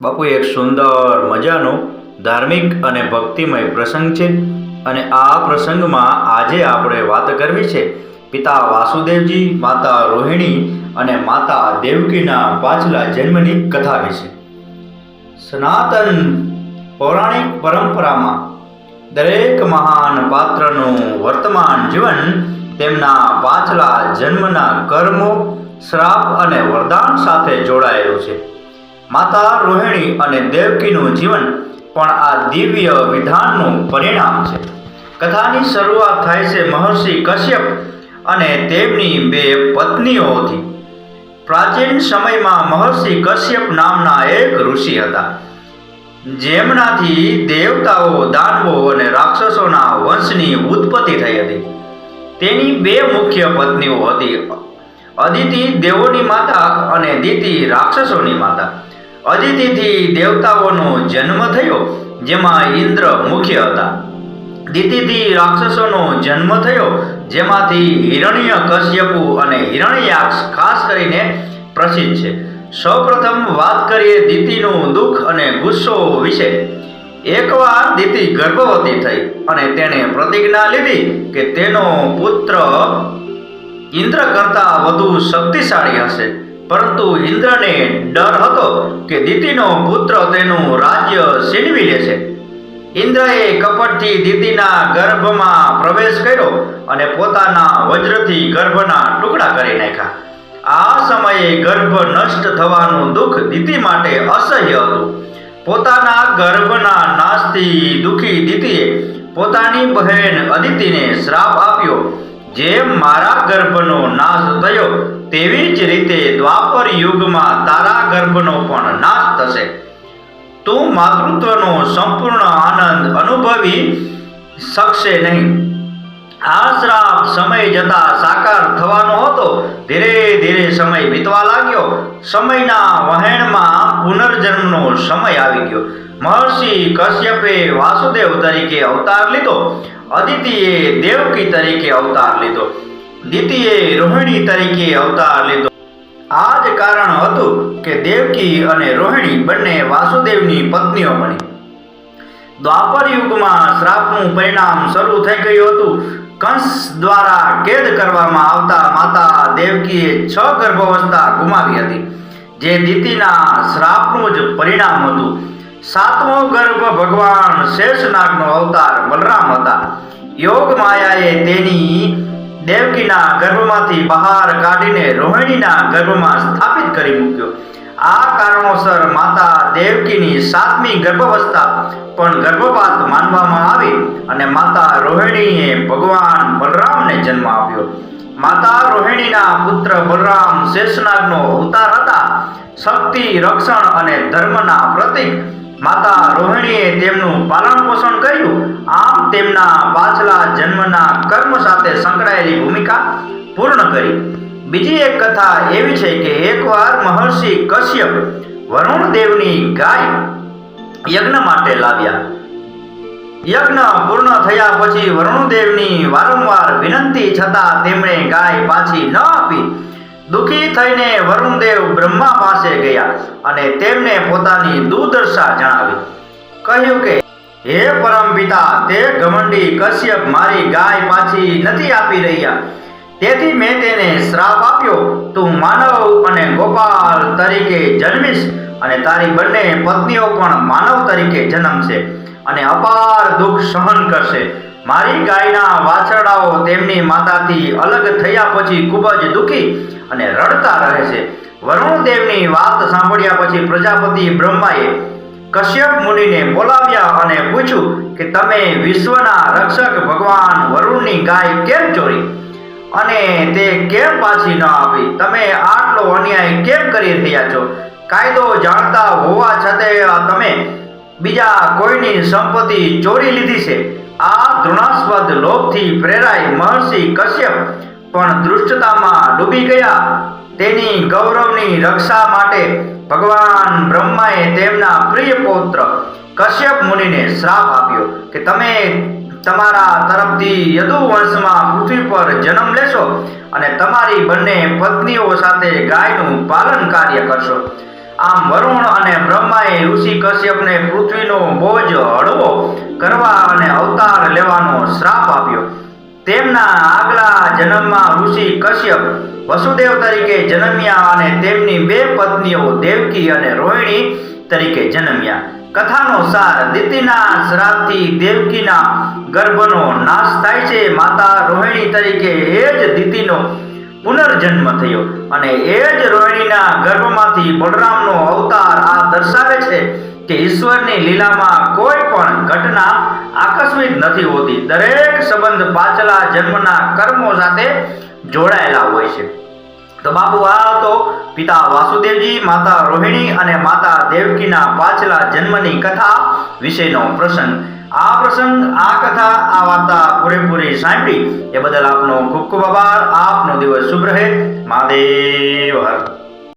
બાપુ, એક સુંદર મજાનો ધાર્મિક અને ભક્તિમય પ્રસંગ છે અને આ પ્રસંગમાં આજે આપણે વાત કરવી છે પિતા વાસુદેવજી, માતા રોહિણી અને માતા દેવકીના પાછલા જન્મની કથા વિશે. સનાતન પૌરાણિક પરંપરામાં દરેક મહાન પાત્રનું વર્તમાન જીવન તેમના પાછલા જન્મના કર્મો, શ્રાપ અને વરદાન સાથે જોડાયેલું છે. માતા રોહિણી અને દેવકીનું જીવન પણ આ દિવ્ય વિધાનનું પરિણામ છે. કથાની શરૂઆત થાય છે મહર્ષિ કશ્યપ અને તેમની બે પત્નીઓથી. પ્રાચીન સમયમાં મહર્ષિ કશ્યપ નામના એક ઋષિ હતા. જેમનાથી દેવતાઓ, દાનવો અને રાક્ષસોના વંશની ઉત્પત્તિ થઈ હતી. તેની બે મુખ્ય પત્નીઓ હતી. અદિતિ દેવોની માતા અને દિતિ રાક્ષસોની માતા. અદિતિથી દેવતાઓનો જન્મ થયો, જેમાં ઇન્દ્ર મુખ્ય હતા. દિતિથી રાક્ષસોનો જન્મ થયો, જેમાંથી હિરણ્ય કશ્યપુ અને હિરણ્યાક્ષ ખાસ કરીને પ્રસિદ્ધ છે. સૌપ્રથમ વાત કરીએ દિતિનું દુઃખ અને ગુસ્સો વિશે. એકવાર દિતિ ગર્ભવતી થઈ અને તેણે પ્રતિજ્ઞા લીધી કે તેનો પુત્ર ઇન્દ્ર કરતાં વધુ શક્તિશાળી હશે. પરંતુ ઇન્દ્રને ડર હતો કે દિતિનો પુત્ર તેનું રાજ્ય છીનવી લેશે. ઇન્દ્રએ કપટથી દીતીના ગર્ભમાં પ્રવેશ કર્યો અને પોતાના વજ્રથી ગર્ભના ટુકડા કરી નાખ્યા. આ સમયે ગર્ભ નષ્ટ થવાનું દુઃખ દિતિ માટે અસહ્ય હતું. પોતાના ગર્ભના નાશથી દુઃખી દિતિએ પોતાની બહેન અદિતિને શ્રાપ આપ્યો જેમ મારા ગર્ભનો નાશ થયો તેવી જ રીતે દ્વાપર યુગમાં તારા ગર્ભનો પણ નાશ થશે. તું માતૃત્વનો સંપૂર્ણ આનંદ અનુભવી શકશે નહીં. આ શ્રાપ સમય જતા સાકાર થવાનો હતો. ધીરે ધીરે સમય વીતવા લાગ્યો. સમયના વહેણમાં પુનર્જન્મનો સમય આવી ગયો. મહર્ષિ કશ્યપે વાસુદેવ તરીકે અવતાર લીધો. અદિતિએ દેવકી તરીકે અવતાર લીધો. દિતિએ રોહિણી તરીકે અવતાર લીધો. આ જ કારણ હતું કે દેવકી અને રોહિણી બંને વાસુદેવની પત્નીઓ બની. દ્વાપર યુગમાં શ્રાપનું પરિણામ શરૂ થઈ ગયું હતું. કંસ દ્વારા કેદ કરવામાં આવતા માતા દેવકીએ છ ગર્ભાવસ્થા ગુમાવી હતી, જે દિતિના શ્રાપનું જ પરિણામ હતું. સાતમો ગર્ભ ભગવાન શેષનાગનો અવતાર બલરામ હતા. યોગ માયાએ તેની દેવકીના ગર્ભમાંથી બહાર કાઢીને રોહિણીના ગર્ભમાં સ્થાપિત કરી મૂક્યો. આ કારણોસર માતા દેવકીની સાતમી ગર્ભાવસ્થા પણ ગર્ભપાત માનવામાં આવી અને માતા રોહિણીએ ભગવાન બલરામને જન્મ આપ્યો. માતા રોહિણીના પુત્ર બલરામ શેષનાગનો અવતાર હતા. શક્તિ, રક્ષણ અને ધર્મના પ્રતીક માતા રોહિણીએ તેમનું પાલન પોષણ કર્યું. આમ તેમના પાછલા જન્મના ભૂમિકા પૂર્ણ કરી. બીજી એક કથા એવી છે કે એકવાર મહર્ષિ કશ્યપ વરુણ દેવની ગાય યજ્ઞ માટે લાવ્યા. યજ્ઞ પૂર્ણ થયા પછી વરુણદેવની વારંવાર વિનંતી છતાં તેમણે ગાય પાછી ન આપી. દુઃખી થઈને વરુણદેવ બ્રહ્મા પાસે ગયા અને તેમને પોતાની દુર્દશા જણાવી. કહ્યું કે હે પરમ પિતા, તે ઘમંડી કશ્યપ મારી ગાય પાછી નથી આપી રહ્યા. તેથી મેં તેને શ્રાપ આપ્યો, તું માનવ અને ગોપાલ તરીકે જન્મીશ અને તારી બંને પત્નીઓ પણ માનવ તરીકે જન્મશે અને અપાર દુઃખ સહન કરશે. મારી ગાયના વાછરડાઓ તેમની માતાથી અલગ થયા પછી ખૂબ જ દુઃખી અને રડતા રહે છે. વરુણદેવની વાત સાંભળ્યા પછી પ્રજાપતિ બ્રહ્માએ કશ્યપ મુનિને બોલાવ્યા અને પૂછ્યું કે તમે વિશ્વના રક્ષક ભગવાન વરુણની ગાય કેમ ચોરી? અને તે કેમ પાછી ન આપી તમે આટલો અન્યાય કેમ કરી રહ્યા છો? કાયદો જાણતા હોવા છતાં તમે બીજા કોઈની સંપત્તિ ચોરી લીધી છે? આ ધૃણાસ્પદ લોભથી પ્રેરાઈ મહર્ષિ કશ્યપ પણ દૃષ્ટતામાં ડૂબી ગયા. તેની ગૌરવની રક્ષા માટે ભગવાન બ્રહ્માએ તેમના પ્રિય પૌત્ર કશ્યપ મુનિને શ્રાપ આપ્યો કે તમે તમારા તરફથી યદુ વંશમાં પૃથ્વી પર જન્મ લેશો અને તમારી બંને પત્નીઓ સાથે ગાયનું પાલન કાર્ય કરશો. આમ વરુણ અને બ્રહ્માએ ઋષિ કશ્યપને પૃથ્વીનો બોજ હળવો કરવા અને અવતાર લેવાનો શ્રાપ આપ્યો. તેમના આગલા જન્મમાં ઋષિ કશ્યપ વસુદેવ તરીકે જન્મ્યા અને તેમની બે પત્નીઓ દેવકી અને રોહિણી તરીકે જન્મ્યા. કથાનો સાર દિતિના શ્રાપથી દેવકીના ગર્ભનો નાશ થાય છે. માતા રોહિણી તરીકે એ જ દિતિનો પુનર્જન્મ થયો અને એ જ રોહિણીના ગર્ભમાંથી બળરામનો અવતાર આ દર્શાવે છે. કે ઈશ્વરની લીલામાં કોઈ પણ ઘટના આકસ્મિક નથી હોતી. દરેક સંબંધ પાછલા જન્મના કર્મો સાથે જોડાયેલા હોય છે. તો બાપુ આ તો પિતા વાસુદેવજી, માતા રોહિણી અને માતા દેવકીના પાછલા જન્મની કથા વિશેનો પ્રસંગ. આ પ્રસંગ, આ કથા, આ વાર્તા પૂરેપૂરી સાંભળી. એ બદલ આપનો ખૂબ ખૂબ આભાર. આપનો દિવસ શુભ રહે. મહાદેવ